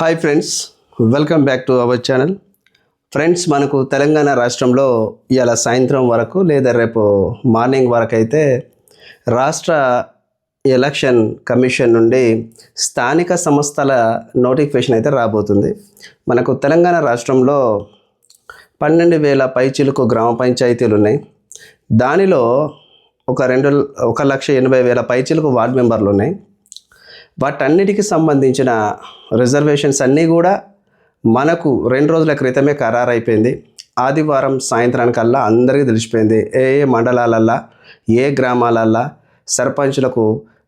Hi friends welcome back to our channel friends మనకు తెలంగాణ రాష్ట్రంలో ఇవాళ సాయంత్రం వరకు లేదా రేపు మార్నింగ్ వరకు అయితే రాష్ట్ర ఎలక్షన్ కమిషన్ నుండి స్థానిక సంస్థల నోటిఫికేషన్ అయితే రాబోతుంది. మనకు తెలంగాణ రాష్ట్రంలో పన్నెండు వేల పైచిలుకు గ్రామ పంచాయతీలు ఉన్నాయి. దానిలో ఒక రెండు ఒక లక్ష ఎనభై వేల పైచిలకు వార్డు మెంబర్లు ఉన్నాయి. వాటన్నిటికి సంబంధించిన రిజర్వేషన్స్ అన్నీ కూడా మనకు రెండు రోజుల క్రితమే ఖరారు అయిపోయింది ఆదివారం సాయంత్రానికల్లా అందరికీ తెలిసిపోయింది. ఏ ఏ మండలాలల్లా ఏ గ్రామాలల్లా సర్పంచులకు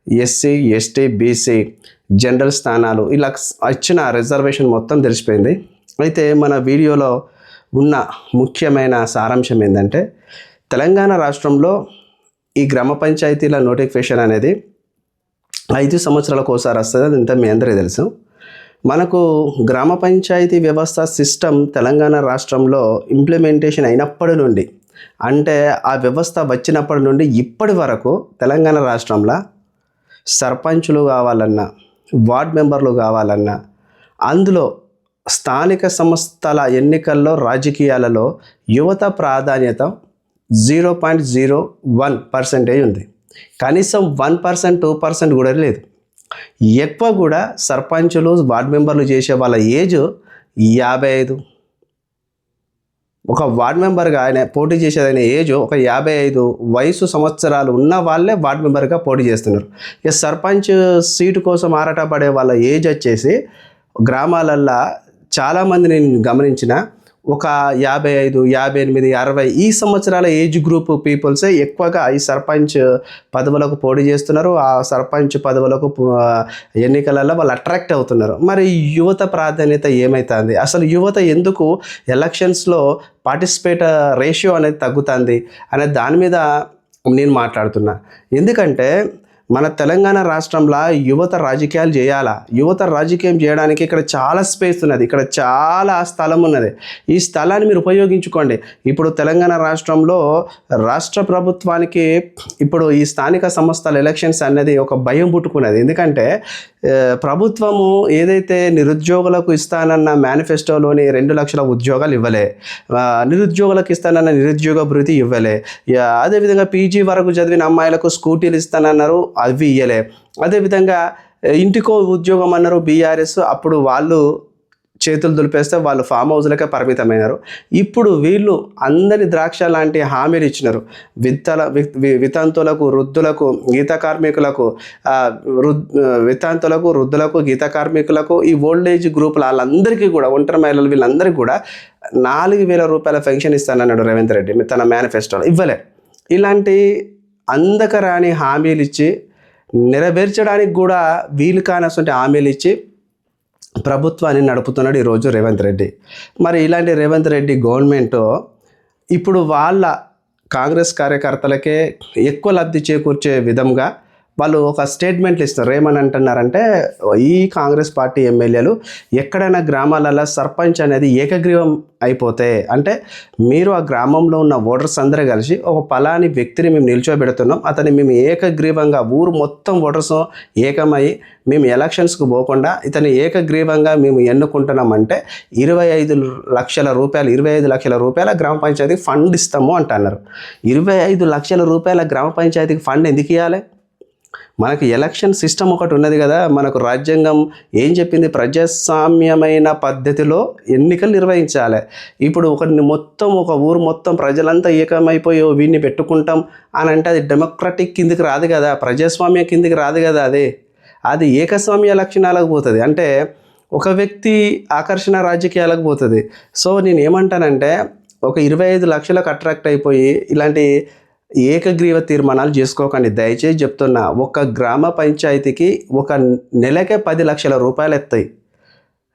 ఎస్సీ ఎస్టీ బీసీ జనరల్ స్థానాలు ఇలా ఇచ్చిన రిజర్వేషన్ మొత్తం తెలిసిపోయింది. అయితే మన వీడియోలో ఉన్న ముఖ్యమైన సారాంశం ఏంటంటే తెలంగాణ రాష్ట్రంలో ఈ గ్రామ పంచాయతీల నోటిఫికేషన్ అనేది ఐదు సంవత్సరాలకు ఒకసారి వస్తుంది అది ఇంత మీ అందరికీ తెలుసు. మనకు గ్రామ పంచాయతీ వ్యవస్థ సిస్టమ్ తెలంగాణ రాష్ట్రంలో ఇంప్లిమెంటేషన్ అయినప్పటి నుండి అంటే ఆ వ్యవస్థ వచ్చినప్పటి నుండి ఇప్పటి వరకు తెలంగాణ రాష్ట్రంలో సర్పంచులు కావాలన్నా వార్డ్ మెంబర్లు కావాలన్నా అందులో స్థానిక సంస్థల ఎన్నికల్లో రాజకీయాలలో యువత ప్రాధాన్యత zero point zero one percentage ఉంది. కనీసం వన్ పర్సెంట్ టూ పర్సెంట్ కూడా లేదు. ఎక్కువ కూడా సర్పంచులు వార్డ్ మెంబర్లు చేసే వాళ్ళ ఏజ్ యాభై ఐదు. ఒక వార్డ్ మెంబర్గా ఆయన పోటీ చేసేదైన ఏజ్ ఒక యాభై ఐదు వయసు సంవత్సరాలు ఉన్న వాళ్ళే వార్డ్ మెంబర్గా పోటీ చేస్తున్నారు. ఇక సర్పంచ్ సీటు కోసం ఆరాటపడే వాళ్ళ ఏజ్ వచ్చేసి గ్రామాలల్లో చాలామంది నేను గమనించిన ఒక యాభై ఐదు యాభై ఎనిమిది అరవై ఈ సంవత్సరాల ఏజ్ గ్రూప్ పీపుల్సే ఎక్కువగా ఈ సర్పంచ్ పదవులకు పోటీ చేస్తున్నారు. ఆ సర్పంచ్ పదవులకు ఎన్నికలలో వాళ్ళు అట్రాక్ట్ అవుతున్నారు. మరి యువత ప్రాధాన్యత ఏమవుతుంది అసలు యువత ఎందుకు ఎలక్షన్స్లో పార్టిసిపేట్ రేషియో అనేది తగ్గుతుంది? అనే దాని మీద నేను మాట్లాడుతున్నా. ఎందుకంటే మన తెలంగాణ రాష్ట్రంలో యువత రాజకీయాలు చేయాలా? యువత రాజకీయం చేయడానికి ఇక్కడ చాలా స్పేస్ ఉన్నది. ఇక్కడ చాలా స్థలం ఉన్నది. ఈ స్థలాన్ని మీరు ఉపయోగించుకోండి. ఇప్పుడు తెలంగాణ రాష్ట్రంలో రాష్ట్ర ప్రభుత్వానికి ఇప్పుడు ఈ స్థానిక సంస్థల ఎలక్షన్స్ అనేది ఒక భయం పుట్టుకున్నది. ఎందుకంటే ప్రభుత్వము ఏదైతే నిరుద్యోగులకు ఇస్తానన్న మేనిఫెస్టోలోని రెండు లక్షల ఉద్యోగాలు ఇవ్వలే నిరుద్యోగులకు ఇస్తానన్న నిరుద్యోగ భృతి ఇవ్వలే. అదేవిధంగా పీజీ వరకు చదివిన అమ్మాయిలకు స్కూటీలు ఇస్తానన్నారు అవి ఇవ్వలే అదేవిధంగా ఇంటికో ఉద్యోగం అన్నారు బీఆర్ఎస్ అప్పుడు వాళ్ళు చేతులు దులిపేస్తే వాళ్ళు ఫామ్ హౌస్లకే పరిమితమైనారు. ఇప్పుడు వీళ్ళు అందరి ద్రాక్ష లాంటి హామీలు ఇచ్చినారు. విత్తల వితంతులకు వృద్ధులకు గీత కార్మికులకు వృద్ వితంతులకు వృద్ధులకు గీత కార్మికులకు ఈ ఓల్డ్ ఏజ్ గ్రూపుల వాళ్ళందరికీ కూడా ఒంటరి మహిళలు వీళ్ళందరికీ కూడా నాలుగు వేల రూపాయల పెన్షన్ ఇస్తానన్నాడు రేవంత్ రెడ్డి తన మేనిఫెస్టోలో ఇవ్వలే. ఇలాంటి అందకరాని హామీలు ఇచ్చి నెరవేర్చడానికి కూడా వీలు కానటువంటి హామీలు ఇచ్చి ప్రభుత్వాన్ని నడుపుతున్నాడు ఈరోజు రేవంత్ రెడ్డి. మరి ఇలాంటి రేవంత్ రెడ్డి గవర్నమెంట్ ఇప్పుడు వాళ్ళ కాంగ్రెస్ కార్యకర్తలకే ఎక్కువ లబ్ధి చేకూర్చే విధంగా వాళ్ళు ఒక స్టేట్మెంట్లు ఇస్తారు. ఏమని అంటున్నారంటే ఈ కాంగ్రెస్ పార్టీ ఎమ్మెల్యేలు ఎక్కడైనా గ్రామాలలో సర్పంచ్ అనేది ఏకగ్రీవం అయిపోతే అంటే మీరు ఆ గ్రామంలో ఉన్న ఓటర్స్ అందరూ కలిసి ఒక పలాని వ్యక్తిని మేము నిల్చోబెడుతున్నాం. అతని మేము ఏకగ్రీవంగా ఊరు మొత్తం ఓటర్స్ ఏకమై మేము ఎలక్షన్స్కు పోకుండా ఇతని ఏకగ్రీవంగా మేము ఎన్నుకుంటున్నామంటే ఇరవై ఐదు లక్షల రూపాయలు ఇరవై ఐదు లక్షల రూపాయల గ్రామ పంచాయతీకి ఫండ్ ఇస్తాము అంటున్నారు. ఇరవై ఐదు లక్షల రూపాయల గ్రామ పంచాయతీకి ఫండ్ ఎందుకు ఇవ్వాలి మనకు ఎలక్షన్ సిస్టమ్ ఒకటి ఉన్నది కదా మనకు రాజ్యాంగం ఏం చెప్పింది? ప్రజాస్వామ్యమైన పద్ధతిలో ఎన్నికలు నిర్వహించాలి. ఇప్పుడు ఒకరిని మొత్తం ఒక ఊరు మొత్తం ప్రజలంతా ఏకమైపోయి వీడిని పెట్టుకుంటాం అని అంటే అది డెమోక్రటిక్ కిందికి రాదు కదా ప్రజాస్వామ్యం కిందికి రాదు కదా అది. అది ఏకస్వామ్య లక్షణాలకు పోతుంది. అంటే ఒక వ్యక్తి ఆకర్షణ రాజకీయాలకు పోతుంది. సో నేను ఏమంటానంటే ఒక ఇరవై ఐదు లక్షలకు అట్రాక్ట్ అయిపోయి ఇలాంటి ఏకగ్రీవ తీర్మానాలు చేసుకోకండి. దయచేసి చెప్తున్నా ఒక గ్రామ పంచాయతీకి ఒక నెలకే పది లక్షల రూపాయలు ఎత్తాయి.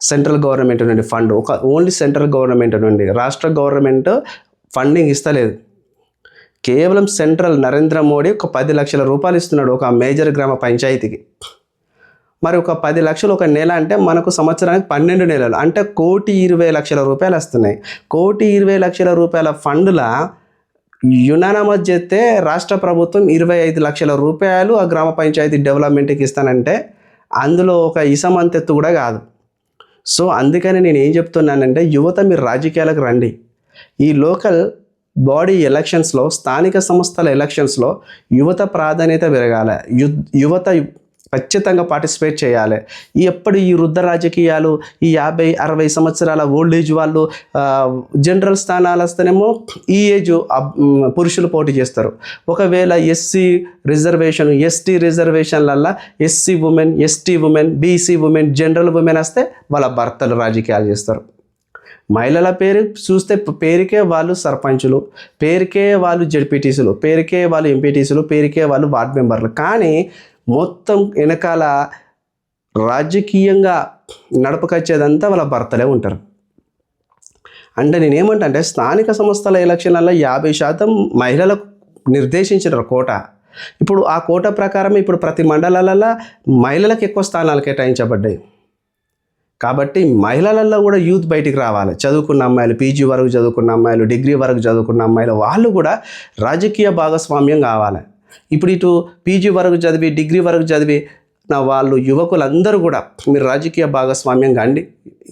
సెంట్రల్ గవర్నమెంట్ నుండి ఫండ్ ఒక ఓన్లీ సెంట్రల్ గవర్నమెంట్ నుండి రాష్ట్ర గవర్నమెంట్ ఫండింగ్ ఇస్తలేదు. కేవలం సెంట్రల్ నరేంద్ర మోడీ ఒక పది లక్షల రూపాయలు ఇస్తున్నాడు ఒక మేజర్ గ్రామ పంచాయతీకి. మరి ఒక పది లక్షలు ఒక నెల అంటే మనకు సంవత్సరానికి పన్నెండు నెలలు అంటే కోటి ఇరవై లక్షల రూపాయలు వస్తున్నాయి. కోటి ఇరవై లక్షల రూపాయల ఫండ్ల యునానమస్ చేస్తే రాష్ట్ర ప్రభుత్వం ఇరవై ఐదు లక్షల రూపాయలు ఆ గ్రామ పంచాయతీ డెవలప్మెంట్కి ఇస్తానంటే అందులో ఒక ఇసమంతెత్తు కూడా కాదు. సో అందుకని నేను ఏం చెప్తున్నానంటే యువత మీరు రాజకీయాలకు రండి. ఈ లోకల్ బాడీ ఎలక్షన్స్లో స్థానిక సంస్థల ఎలక్షన్స్లో యువత ప్రాధాన్యత పెరగాలి. యు యువత ఖచ్చితంగా పార్టిసిపేట్ చేయాలి. ఈ ఎప్పుడు ఈ వృద్ధ రాజకీయాలు ఈ యాభై అరవై సంవత్సరాల ఓల్డ్ ఏజ్ వాళ్ళు జనరల్ స్థానాలు వస్తేనేమో ఈ ఏజ్ పురుషులు పోటీ చేస్తారు. ఒకవేళ SC reservation ST రిజర్వేషన్లల్లో SC women ST women BC women general women వస్తే వాళ్ళ భర్తలు రాజకీయాలు చేస్తారు. మహిళల పేరు చూస్తే పేరుకే వాళ్ళు సర్పంచులు పేరుకే వాళ్ళు జడ్పీటీసీలు పేరుకే వాళ్ళు ఎంపీటీసీలు పేరుకే వాళ్ళు వార్డ్ మెంబర్లు. కానీ మొత్తం వెనకాల రాజకీయంగా నడపకొచ్చేదంతా వాళ్ళ భర్తలే ఉంటారు. అంటే నేనేమంటా అంటే స్థానిక సంస్థల ఎలక్షన్లలో యాభై శాతం మహిళలకు నిర్దేశించిన కోట. ఇప్పుడు ఆ కోట ప్రకారం ఇప్పుడు ప్రతి మండలాలలో మహిళలకు ఎక్కువ స్థానాలు కేటాయించబడ్డాయి. కాబట్టి మహిళలలో కూడా యూత్ బయటికి రావాలి. చదువుకున్న అమ్మాయిలు పీజీ వరకు చదువుకున్న అమ్మాయిలు డిగ్రీ వరకు చదువుకున్న అమ్మాయిలు వాళ్ళు కూడా రాజకీయ భాగస్వామ్యం కావాలి. ఇప్పుడు ఇటు పీజీ వరకు చదివి డిగ్రీ వరకు చదివి నా వాళ్ళు యువకులందరూ కూడా మీరు రాజకీయ భాగస్వామ్యం కాండి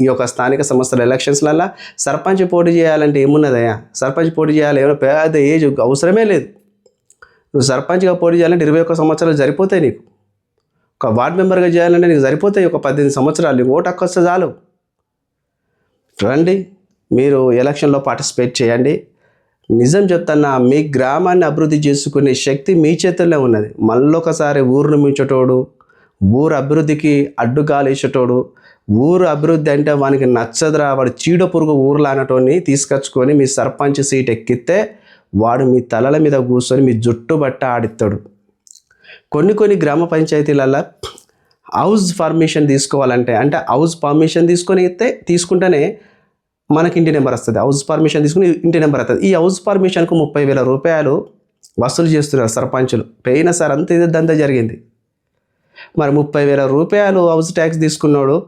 ఈ యొక్క స్థానిక సంస్థల ఎలక్షన్స్లల్లా సర్పంచ్ పోటీ చేయాలంటే ఏమున్నదయ్యా? సర్పంచ్ పోటీ చేయాలి ఏమైనా పెద్ద ఏజ్ అవసరమే లేదు. నువ్వు సర్పంచ్గా పోటీ చేయాలంటే ఇరవై ఒక్క సంవత్సరాలు సరిపోతాయి నీకు. ఒక వార్డ్ మెంబర్గా చేయాలంటే నీకు సరిపోతాయి ఒక పద్దెనిమిది సంవత్సరాలు నీకు ఓటు హక్కు వస్తే చాలు. రండి మీరు ఎలక్షన్లో పార్టిసిపేట్ చేయండి. నిజం చెప్తున్నా మీ గ్రామాన్ని అభివృద్ధి చేసుకునే శక్తి మీ చేతుల్లో ఉన్నది. మళ్ళొకసారి ఊరును మించటోడు ఊరు అభివృద్ధికి అడ్డుగాలేసేటోడు ఊరు అభివృద్ధి అంటే వానికి నచ్చదురా వాడు చీడ పురుగు ఊర్లో అనటోని తీసుకొచ్చుకొని మీ సర్పంచ్ సీట్ ఎక్కితే వాడు మీ తలల మీద కూర్చొని మీ జుట్టు బట్ట ఆడిస్తాడు. కొన్ని కొన్ని గ్రామ పంచాయతీలలో హౌస్ పర్మిషన్ తీసుకోవాలంటే అంటే హౌస్ పర్మిషన్ తీసుకొని అయితే తీసుకుంటేనే మనకి ఇంటి నెంబర్ వస్తుంది. హౌస్ పర్మిషన్ తీసుకుని ఇంటి నెంబర్ వస్తుంది. ఈ హౌస్ పర్మిషన్కు ముప్పై వేల రూపాయలు వసూలు చేస్తున్నారు సర్పంచులు. పోయిన సార్ అంత ఇది దంతా జరిగింది. మరి ముప్పై వేల రూపాయలు హౌస్ ట్యాక్స్ తీసుకున్నాడు.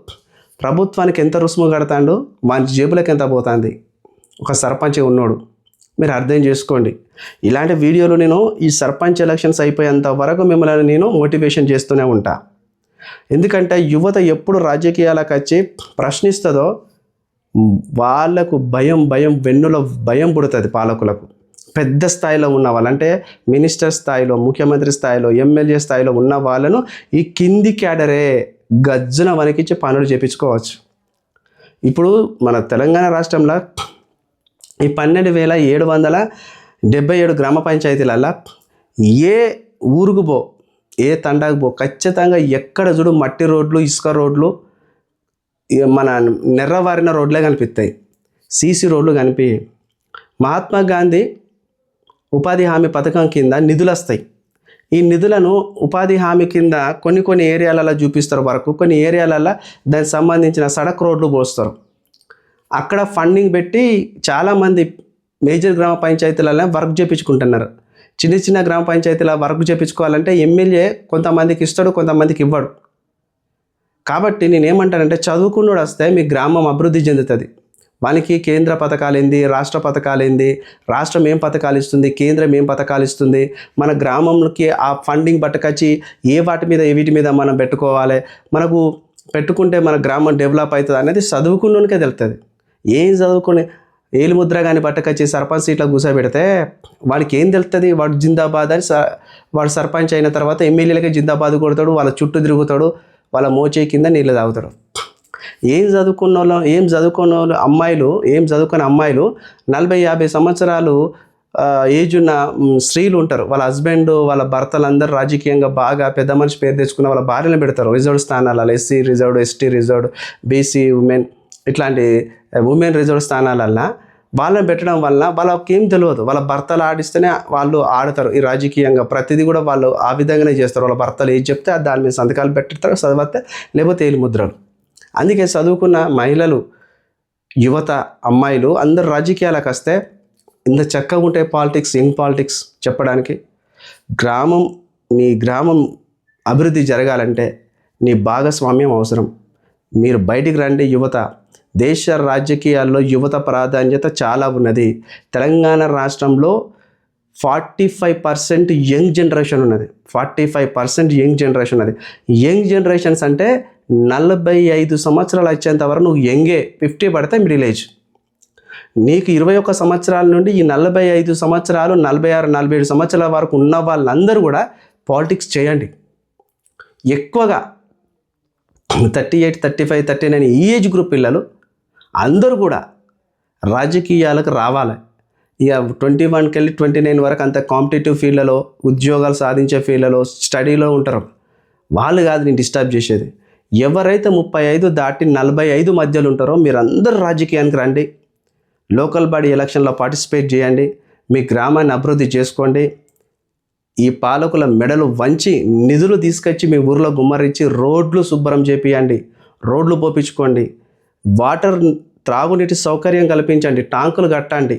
ప్రభుత్వానికి ఎంత రుసుము కడతాడు? వాని జేబులకు ఎంత పోతుంది? ఒక సర్పంచ్ ఉన్నాడు. మీరు అర్థం చేసుకోండి. ఇలాంటి వీడియోలు నేను ఈ సర్పంచ్ ఎలక్షన్స్ అయిపోయేంత వరకు మిమ్మల్ని నేను మోటివేషన్ చేస్తూనే ఉంటా. ఎందుకంటే యువత ఎప్పుడు రాజకీయాలకు వచ్చి ప్రశ్నిస్తుందో వాళ్ళకు భయం భయం వెన్నులో భయం పుడుతుంది పాలకులకు. పెద్ద స్థాయిలో ఉన్న వాళ్ళు అంటే మినిస్టర్ స్థాయిలో ముఖ్యమంత్రి స్థాయిలో ఎమ్మెల్యే స్థాయిలో ఉన్న వాళ్ళను ఈ కింది క్యాడరే గజ్జున వణికించి పనులు చేపించుకోవచ్చు. ఇప్పుడు మన తెలంగాణ రాష్ట్రంలో ఈ పన్నెండు వేల ఏడు వందల డెబ్బై ఏడు గ్రామ పంచాయతీలలో ఏ ఊరుకు పో ఏ తండాకు పో ఖచ్చితంగా ఎక్కడ చూడు మట్టి రోడ్లు ఇసుక రోడ్లు మన నెర్రవారిన రోడ్లే కనిపిస్తాయి సీసీ రోడ్లు కనిపి మహాత్మా గాంధీ ఉపాధి హామీ పథకం కింద నిధులు వస్తాయి ఈ నిధులను ఉపాధి హామీ కింద కొన్ని కొన్ని ఏరియాలలో చూపిస్తారు వరకు. కొన్ని ఏరియాలలో దానికి సంబంధించిన సడక్ రోడ్లు పోస్తారు. అక్కడ ఫండింగ్ పెట్టి చాలామంది మేజర్ గ్రామ పంచాయతీలలో వర్క్ చేయించుకుంటున్నారు చిన్న చిన్న గ్రామ పంచాయతీల వర్క్ చేయించుకోవాలంటే ఎమ్మెల్యే కొంతమందికి ఇస్తాడు కొంతమందికి ఇవ్వడు. కాబట్టి నేనేమంటానంటే చదువుకున్నోడు వస్తే మీ గ్రామం అభివృద్ధి చెందుతుంది. వానికి కేంద్ర పథకాలు ఏంది రాష్ట్ర పథకాలు ఏంది రాష్ట్రం ఏం పథకాలు ఇస్తుంది కేంద్రం ఏం పథకాలు ఇస్తుంది మన గ్రామంలోకి ఆ ఫండింగ్ పట్టుకొచ్చి ఏ వాటి మీద ఏ వీటి మీద మనం పెట్టుకోవాలి మనకు పెట్టుకుంటే మన గ్రామం డెవలప్ అవుతుంది అనేది చదువుకున్నోనికే తెలుస్తుంది ఏం చదువుకుని ఏలిముద్ర కానీ పట్టుకొచ్చి సర్పంచ్ సీట్లో కూర్చోబెడితే వాడికి ఏం తెలుస్తుంది వాడు జిందాబాద్ అని స- వాడు సర్పంచ్ అయిన తర్వాత ఎమ్మెల్యేలకే జిందాబాద్ కొడతాడు వాళ్ళ చుట్టూ తిరుగుతాడు వాళ్ళ మోచే కింద నీళ్ళు తాగుతారు. ఏం చదువుకున్న వాళ్ళు ఏం చదువుకున్న వాళ్ళు అమ్మాయిలు ఏం చదువుకున్న అమ్మాయిలు నలభై యాభై సంవత్సరాలు ఏజ్ ఉన్న స్త్రీలు ఉంటారు. వాళ్ళ హస్బెండ్ వాళ్ళ భర్తలందరూ రాజకీయంగా బాగా పెద్ద మనిషి పేరు తెచ్చుకున్న వాళ్ళ భార్యను పెడతారు. రిజర్వ్ స్థానాలలో SC reserved ST reserved BC women ఇట్లాంటి ఉమెన్ రిజర్వ్ స్థానాలల్లో వాళ్ళని పెట్టడం వల్ల వాళ్ళకి ఏం తెలియదు వాళ్ళ భర్తలు ఆడిస్తేనే వాళ్ళు ఆడతారు. ఈ రాజకీయంగా ప్రతిదీ కూడా వాళ్ళు ఆ విధంగానే చేస్తారు. వాళ్ళ భర్తలు ఏది చెప్తే దాని మీద సంతకాలు పెట్టిస్తారు చదివితే లేకపోతే ఏలి ముద్రలు. అందుకే చదువుకున్న మహిళలు యువత అమ్మాయిలు అందరు రాజకీయాలకు వస్తే ఇంత చక్కగా ఉంటాయి పాలిటిక్స్ యంగ్ పాలిటిక్స్ చెప్పడానికి గ్రామం మీ గ్రామం అభివృద్ధి జరగాలంటే నీ భాగస్వామ్యం అవసరం. మీరు బయటికి రండి యువత. దేశ రాజకీయాల్లో యువత ప్రాధాన్యత చాలా ఉన్నది. తెలంగాణ రాష్ట్రంలో forty five percent young generation ఉన్నది. Forty five percent young generation ఉన్నది. యంగ్ జనరేషన్స్ అంటే నలభై ఐదు సంవత్సరాలు వచ్చేంత వరకు నువ్వు యంగే ఫిఫ్టీ పడితే మిడిల్ ఏజ్. నీకు ఇరవై ఒక్క సంవత్సరాల నుండి ఈ నలభై ఐదు సంవత్సరాలు నలభై ఆరు నలభై ఏడు సంవత్సరాల వరకు ఉన్న వాళ్ళందరూ కూడా పాలిటిక్స్ చేయండి. ఎక్కువగా thirty eight thirty five thirty nine ఈ ఏజ్ గ్రూప్ పిల్లలు అందరూ కూడా రాజకీయాలకు రావాలి. ఇక ట్వంటీ వన్కి వెళ్ళి ట్వంటీ నైన్ వరకు అంత కాంపిటేటివ్ ఫీల్డ్లలో ఉద్యోగాలు సాధించే ఫీల్డ్లలో స్టడీలో ఉంటారు. వాళ్ళు కాదు నేను డిస్టర్బ్ చేసేది. ఎవరైతే ముప్పై ఐదు దాటి నలభై ఐదు మధ్యలో ఉంటారో మీరందరూ రాజకీయానికి రండి. లోకల్ బాడీ ఎలక్షన్లో పార్టిసిపేట్ చేయండి. మీ గ్రామాన్ని అభివృద్ధి చేసుకోండి. ఈ పాలకుల మెడలు వంచి నిధులు తీసుకొచ్చి మీ ఊర్లో గుమ్మరించి రోడ్లు శుభ్రం చేపియండి. రోడ్లు పోపించుకోండి వాటర్ త్రాగునీటి సౌకర్యం కల్పించండి టాంకులు కట్టండి.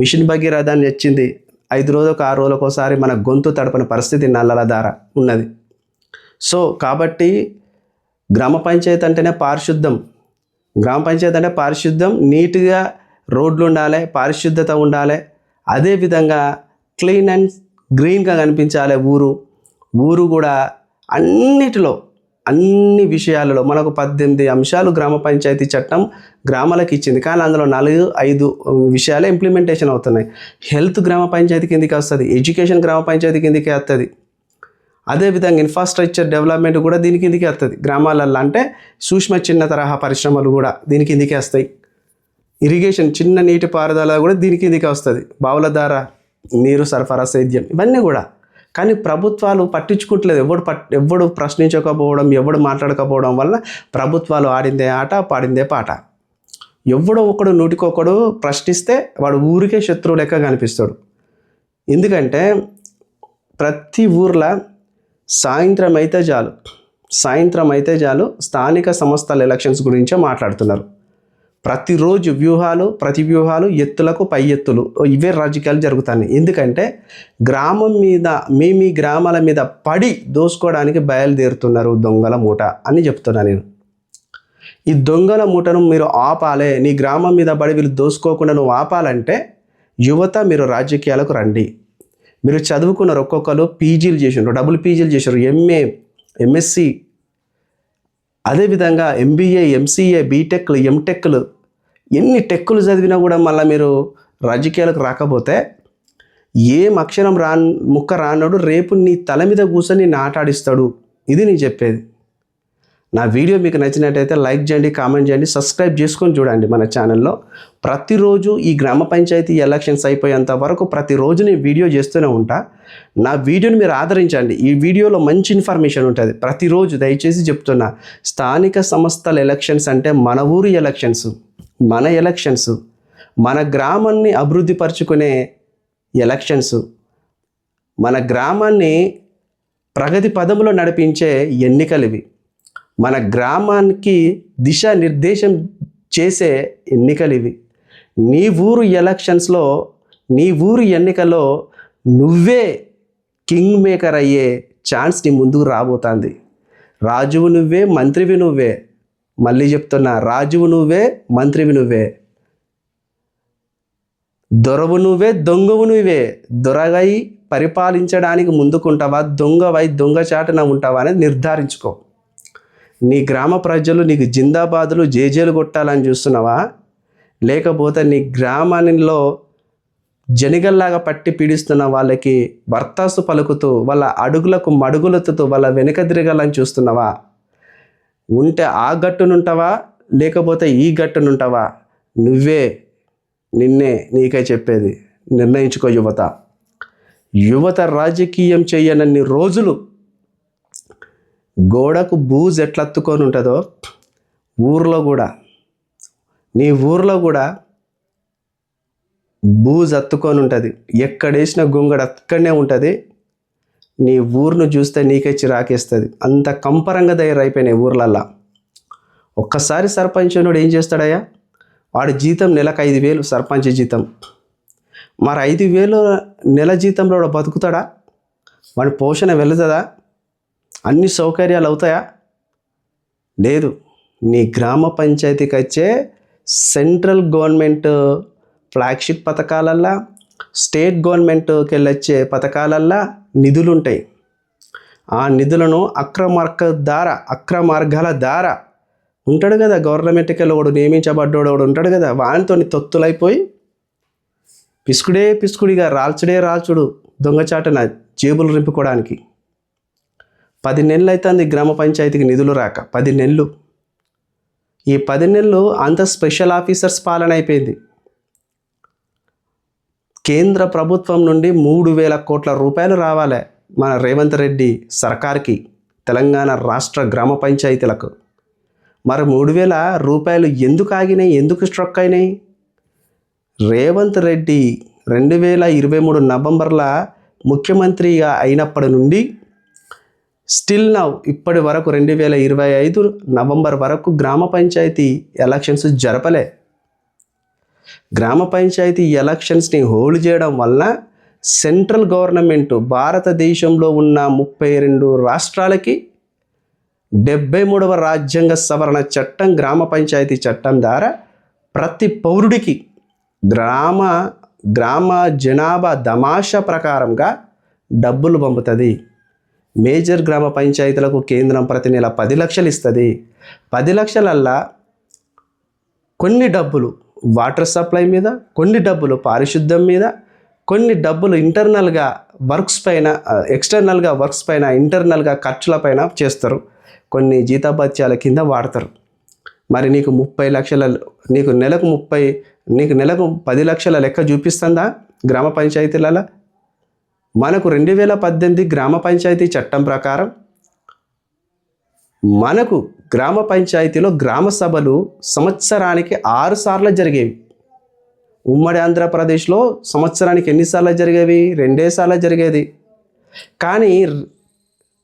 మిషన్ భగీరథాన్ని వచ్చింది ఐదు రోజులకు ఆరు రోజులకు ఒకసారి మన గొంతు తడపని పరిస్థితి నల్లల ద్వారా ఉన్నది. సో కాబట్టి గ్రామ పంచాయతీ అంటేనే పారిశుద్ధం. గ్రామ పంచాయతీ అంటే పారిశుద్ధం నీట్గా రోడ్లు ఉండాలి పారిశుద్ధత ఉండాలి. అదేవిధంగా క్లీన్ అండ్ గ్రీన్గా కనిపించాలి ఊరు. ఊరు కూడా అన్నిటిలో అన్ని విషయాలలో మనకు పద్దెనిమిది అంశాలు గ్రామ పంచాయతీ చట్టం గ్రామాలకు ఇచ్చింది. కానీ అందులో నాలుగు ఐదు విషయాలే ఇంప్లిమెంటేషన్ అవుతున్నాయి. హెల్త్ గ్రామ పంచాయతీ కిందకి వస్తుంది. ఎడ్యుకేషన్ గ్రామ పంచాయతీ కిందకి వస్తుంది అదేవిధంగా ఇన్ఫ్రాస్ట్రక్చర్ డెవలప్మెంట్ కూడా దీని కిందకి వస్తుంది గ్రామాలలో అంటే సూక్ష్మ చిన్న తరహా పరిశ్రమలు కూడా దీని కిందకి వస్తాయి. ఇరిగేషన్ చిన్న నీటి పారుదల కూడా దీని కిందకి వస్తుంది. బావుల ద్వారా నీరు సరఫరా సేద్యం ఇవన్నీ కూడా కానీ ప్రభుత్వాలు పట్టించుకోవట్లేదు. ఎవడు పట్ ఎవడు ప్రశ్నించకపోవడం ఎవడు మాట్లాడకపోవడం వల్ల ప్రభుత్వాలు ఆడిందే ఆట పాడిందే పాట. ఎవడో ఒకడు నూటికొకడు ప్రశ్నిస్తే వాడు ఊరికే శత్రువు లెక్క కనిపిస్తాడు. ఎందుకంటే ప్రతి ఊర్లో సాయంత్రం అయితే చాలు సాయంత్రం అయితే చాలు స్థానిక సంస్థల ఎలక్షన్స్ గురించే మాట్లాడుతున్నారు. ప్రతిరోజు వ్యూహాలు ప్రతి వ్యూహాలు ఎత్తులకు పై ఎత్తులు. ఇవే రాజకీయాలు జరుగుతున్నాయి ఎందుకంటే గ్రామం మీద మీ మీ గ్రామాల మీద పడి దోసుకోవడానికి బయలుదేరుతున్నారు దొంగల మూట అని చెప్తున్నా నేను. ఈ దొంగల మూటను మీరు ఆపాలే. నీ గ్రామం మీద పడి వీళ్ళు దోసుకోకుండా నువ్వు ఆపాలంటే యువత మీరు రాజకీయాలకు రండి. మీరు చదువుకున్నారు ఒక్కొక్కరు పీజీలు చేసినారు డబుల్ పీజీలు చేశారు ఎంఏ ఎంఎస్సి అదేవిధంగా ఎంబీఏ ఎంసీఏ బీటెక్లు ఎంటెక్లు ఎన్ని టెక్కులు చదివినా కూడా మళ్ళీ మీరు రాజకీయాలకు రాకపోతే ఏం అక్షరం రా ముక్క రానడు రేపు నీ తల మీద కూర్చొని నాటాడిస్తాడు. ఇది నేను చెప్పేది. నా వీడియో మీకు నచ్చినట్టయితే లైక్ చేయండి కామెంట్ చేయండి సబ్స్క్రైబ్ చేసుకొని చూడండి మన ఛానల్లో. ప్రతిరోజు ఈ గ్రామ పంచాయతీ ఎలక్షన్స్ అయిపోయేంత వరకు ప్రతిరోజు నేను వీడియో చేస్తూనే ఉంటా. నా వీడియోని మీరు ఆదరించండి. ఈ వీడియోలో మంచి ఇన్ఫర్మేషన్ ఉంటుంది. ప్రతిరోజు దయచేసి చెప్తున్నా స్థానిక సంస్థల ఎలక్షన్స్ అంటే మన ఊరి ఎలక్షన్స్ మన ఎలక్షన్స్ మన గ్రామాన్ని అభివృద్ధి పరుచుకునే ఎలక్షన్స్ మన గ్రామాన్ని ప్రగతి పదములో నడిపించే ఎన్నికలు ఇవి. మన గ్రామానికి దిశానిర్దేశం చేసే ఎన్నికలు ఇవి. నీ ఊరు ఎలక్షన్స్లో నీ ఊరు ఎన్నికలో నువ్వే కింగ్ మేకర్ అయ్యే ఛాన్స్ నీ ముందుకు రాబోతుంది. రాజువు నువ్వే మంత్రివి నువ్వే. మళ్ళీ చెప్తున్నా రాజువు నువ్వే మంత్రివి నువ్వే. దొరవు నువ్వే దొంగవు నువ్వే. దొరగై పరిపాలించడానికి ముందుకుంటావా దొంగవై దొంగచాటున ఉంటావా అనేది నిర్ధారించుకో. నీ గ్రామ ప్రజలు నీకు జిందాబాదులు జేజేలు కొట్టాలని చూస్తున్నావా? లేకపోతే నీ గ్రామంలో జనిగల్లాగా పట్టి పీడిస్తున్న వాళ్ళకి వర్తాసు పలుకుతూ వాళ్ళ అడుగులకు మడుగులెత్తుతూ వాళ్ళ వెనుక తిరగాలని చూస్తున్నావా? ఉంటే ఆ గట్టునుంటావా? లేకపోతే ఈ గట్టునుంటావా? నువ్వే నిన్నే నీకే చెప్పేది. నిర్ణయించుకో యువత. యువత రాజకీయం చేయనన్ని రోజులు గోడకు బూజ్ ఎట్లా అత్తుకొని ఉంటుందో ఊర్లో కూడా నీ ఊర్లో కూడా బూజ్ అత్తుకొని ఉంటుంది. ఎక్కడేసిన గొంగడ అక్కడనే ఉంటుంది. నీ ఊరును చూస్తే నీకే చిరాకేస్తుంది. అంత కంపరంగా తయారైపోయినాయి ఊర్లల్లా. ఒక్కసారి సర్పంచ్ ఉన్నోడు ఏం చేస్తాడయ్యా? వాడి జీతం నెలకు ఐదు వేలు సర్పంచ్ జీతం. మరి ఐదు వేలు నెల జీతంలో బతుకుతాడా? వాడి పోషణ వెళుతుందా అన్ని సౌకర్యాలు అవుతాయా? లేదు. నీ గ్రామ పంచాయతీకి వచ్చే సెంట్రల్ గవర్నమెంట్ ఫ్లాగ్షిప్ పథకాలల్లా స్టేట్ గవర్నమెంట్కి వెళ్ళొచ్చే పథకాలల్లా నిధులు ఉంటాయి ఆ నిధులను అక్రమార్గ ద్వారా అక్రమార్గాల ద్వారా ఉంటాడు కదా గవర్నమెంట్కి ఒకడు నియమించబడ్డోడు ఒకడు ఉంటాడు కదా వానితో తొత్తులైపోయి పిసుకుడే పిసుకుడిగా రాల్చుడే రాల్చుడు దొంగచాటన జేబులు రింపుకోవడానికి పది నెలలు అవుతుంది గ్రామ పంచాయతీకి నిధులు రాక పది నెలలు. ఈ పది నెలలు అంత స్పెషల్ ఆఫీసర్స్ పాలన అయిపోయింది. కేంద్ర ప్రభుత్వం నుండి మూడు వేల కోట్ల రూపాయలు రావాలి మన రేవంత్ రెడ్డి సర్కార్కి తెలంగాణ రాష్ట్ర గ్రామ పంచాయతీలకు. మరి మూడు వేల రూపాయలు ఎందుకు ఆగినాయి ఎందుకు స్ట్రక్ అయినాయి? రేవంత్ రెడ్డి రెండు వేల ఇరవై మూడు నవంబర్ల ముఖ్యమంత్రిగా అయినప్పటి నుండి స్టిల్ నవ్ ఇప్పటి వరకు రెండు వేల ఇరవై ఐదు నవంబర్ వరకు గ్రామ పంచాయతీ ఎలక్షన్స్ జరపలే. గ్రామ పంచాయతీ ఎలక్షన్స్ని హోల్డ్ చేయడం వల్ల సెంట్రల్ గవర్నమెంట్ భారతదేశంలో ఉన్న ముప్పై రెండు రాష్ట్రాలకి డెబ్బై మూడవ రాజ్యాంగ సవరణ చట్టం గ్రామ పంచాయతీ చట్టం ద్వారా ప్రతి పౌరుడికి గ్రామ గ్రామ జనాభా దమాషా ప్రకారంగా డబ్బులు పంపుతుంది. మేజర్ గ్రామ పంచాయతీలకు కేంద్రం ప్రతి నెల పది లక్షలు ఇస్తుంది. పది లక్షలల్లా కొన్ని డబ్బులు వాటర్ సప్లై మీద కొన్ని డబ్బులు పారిశుద్ధ్యం మీద కొన్ని డబ్బులు ఇంటర్నల్గా వర్క్స్ పైన ఎక్స్టర్నల్గా వర్క్స్ పైన ఇంటర్నల్గా ఖర్చుల పైన చేస్తారు. కొన్ని జీతభత్యాల కింద వాడతారు. మరి నీకు ముప్పై లక్షల నీకు నెలకు ముప్పై నీకు నెలకు పది లక్షల లెక్క చూపిస్తుందా గ్రామ పంచాయతీలలో మనకు రెండు వేల పద్దెనిమిది గ్రామ పంచాయతీ చట్టం ప్రకారం మనకు గ్రామ పంచాయతీలో గ్రామ సభలు సంవత్సరానికి ఆరు సార్లు జరిగేవి. ఉమ్మడి ఆంధ్రప్రదేశ్లో సంవత్సరానికి ఎన్నిసార్లు జరిగేవి? రెండే సార్లు జరిగేది. కానీ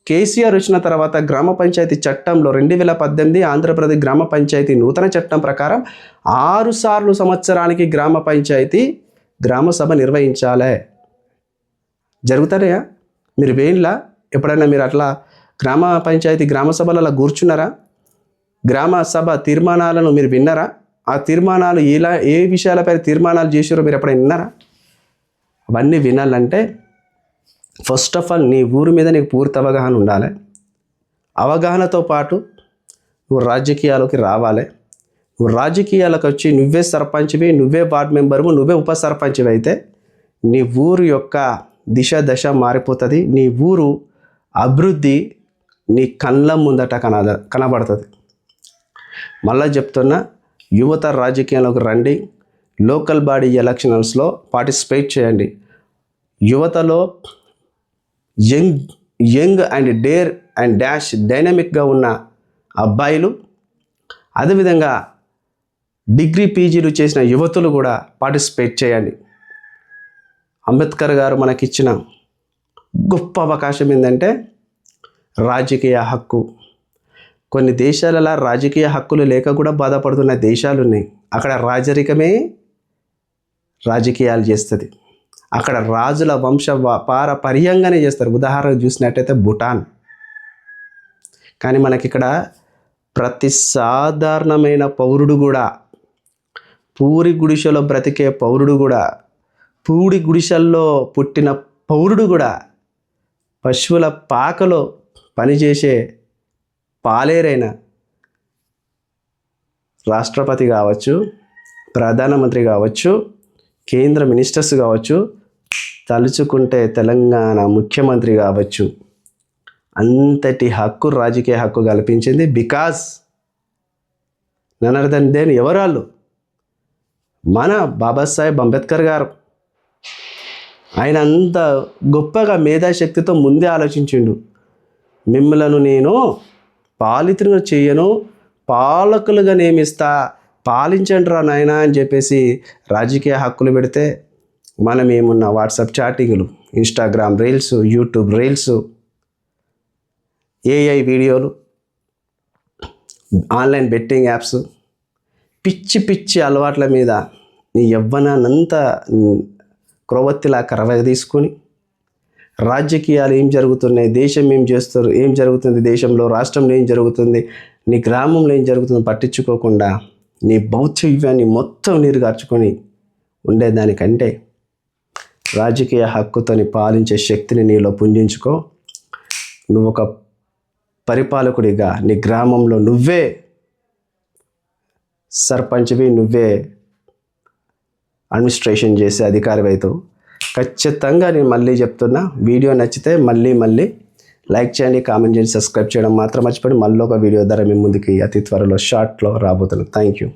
కేసీఆర్ వచ్చిన తర్వాత గ్రామ పంచాయతీ చట్టంలో రెండు వేల పద్దెనిమిది ఆంధ్రప్రదేశ్ గ్రామ పంచాయతీ నూతన చట్టం ప్రకారం ఆరు సార్లు సంవత్సరానికి గ్రామ పంచాయతీ గ్రామ సభ నిర్వహించాలి. జరుగుతాయా మీరు వేయంలా ఎప్పుడైనా మీరు అట్లా గ్రామ పంచాయతీ గ్రామ సభలు అలా కూర్చున్నారా? గ్రామ సభ తీర్మానాలను మీరు విన్నారా? ఆ తీర్మానాలు ఎలా ఏ విషయాలపై తీర్మానాలు చేసారో మీరు ఎప్పుడైనా విన్నారా? అవన్నీ వినాలంటే ఫస్ట్ ఆఫ్ ఆల్ నీ ఊరి మీద నీకు పూర్తి అవగాహన ఉండాలి. అవగాహనతో పాటు నువ్వు రాజకీయాలకి రావాలి. నువ్వు రాజకీయాలకు వచ్చి నువ్వే సర్పంచ్వి నువ్వే వార్డ్ మెంబర్వు నువ్వే ఉప సర్పంచ్వి అయితే నీ ఊరు యొక్క దిశ దశ మారిపోతుంది. నీ ఊరు అభివృద్ధి నీ కళ్ళ ముందట కనద కనబడుతుంది. మళ్ళా చెప్తున్నా యువత రాజకీయాల్లోకి రండి. లోకల్ బాడీ ఎలక్షన్స్లో పార్టిసిపేట్ చేయండి. యువతలో young young and dare and dash డైనమిక్గా ఉన్న అబ్బాయిలు అదేవిధంగా డిగ్రీ పీజీలు చేసిన యువతులు కూడా పార్టిసిపేట్ చేయండి. అంబేద్కర్ గారు మనకిచ్చిన గొప్ప అవకాశం ఏంటంటే రాజకీయ హక్కు. కొన్ని దేశాలలో రాజకీయ హక్కులు లేక కూడా బాధపడుతున్న దేశాలు ఉన్నాయి అక్కడ రాజరికమే రాజకీయాలు చేస్తుంది. అక్కడ రాజుల వంశ పారపర్యంగానే చేస్తారు. ఉదాహరణ చూసినట్టయితే భూటాన్. కానీ మనకి ఇక్కడ ప్రతి సాధారణమైన పౌరుడు కూడా పూరి గుడిసెలో బ్రతికే పౌరుడు కూడా పూడి గుడిసెల్లో పుట్టిన పౌరుడు కూడా పశువుల పాకలో పనిచేసే పాలేరైన రాష్ట్రపతి కావచ్చు ప్రధానమంత్రి కావచ్చు కేంద్ర మినిస్టర్స్ కావచ్చు తలుచుకుంటే తెలంగాణ ముఖ్యమంత్రి కావచ్చు. అంతటి హక్కు రాజకీయ హక్కు కల్పించింది బికాస్ ననర్దన్ దేని ఎవరాళ్ళు? మన బాబాసాహెబ్ అంబేద్కర్ గారు. ఆయన అంత గొప్పగా మేధాశక్తితో ముందే ఆలోచించిండు. మిమ్మలను నేను పాలితులుగా చేయను పాలకులుగా నియమిస్తా పాలించండి రా నాయనా అని చెప్పేసి రాజకీయ హక్కులు పెడితే మనం ఏమున్న WhatsApp చాటింగ్లు Instagram reels YouTube reels AI వీడియోలు ఆన్లైన్ బెట్టింగ్ యాప్స్ పిచ్చి పిచ్చి అలవాట్ల మీద నీ యవ్వనాన్నంతా క్రొవ్వొత్తిలా కరవ తీసుకొని రాజకీయాలు ఏం జరుగుతున్నాయి దేశం ఏం చేస్తారు ఏం జరుగుతుంది దేశంలో రాష్ట్రంలో ఏం జరుగుతుంది నీ గ్రామంలో ఏం జరుగుతుందో పట్టించుకోకుండా నీ భౌతివ్యాన్ని మొత్తం నీరు గార్చుకొని ఉండేదానికంటే రాజకీయ హక్కుతోని పాలించే శక్తిని నీలో పుంజించుకో. నువ్వు ఒక పరిపాలకుడిగా నీ గ్రామంలో నువ్వే సర్పంచ్వి నువ్వే అడ్మినిస్ట్రేషన్ చేసే అధికారి అవుతావు ఖచ్చితంగా నేను మళ్ళీ చెప్తున్నా వీడియో నచ్చితే మళ్ళీ మళ్ళీ లైక్ చేయండి కామెంట్ చేయండి సబ్స్క్రైబ్ చేయడం మాత్రం మర్చిపోయి మళ్ళీ ఒక వీడియో ద్వారా మీ ముందుకి అతి త్వరలో షార్ట్లో రాబోతున్నాను. Thank you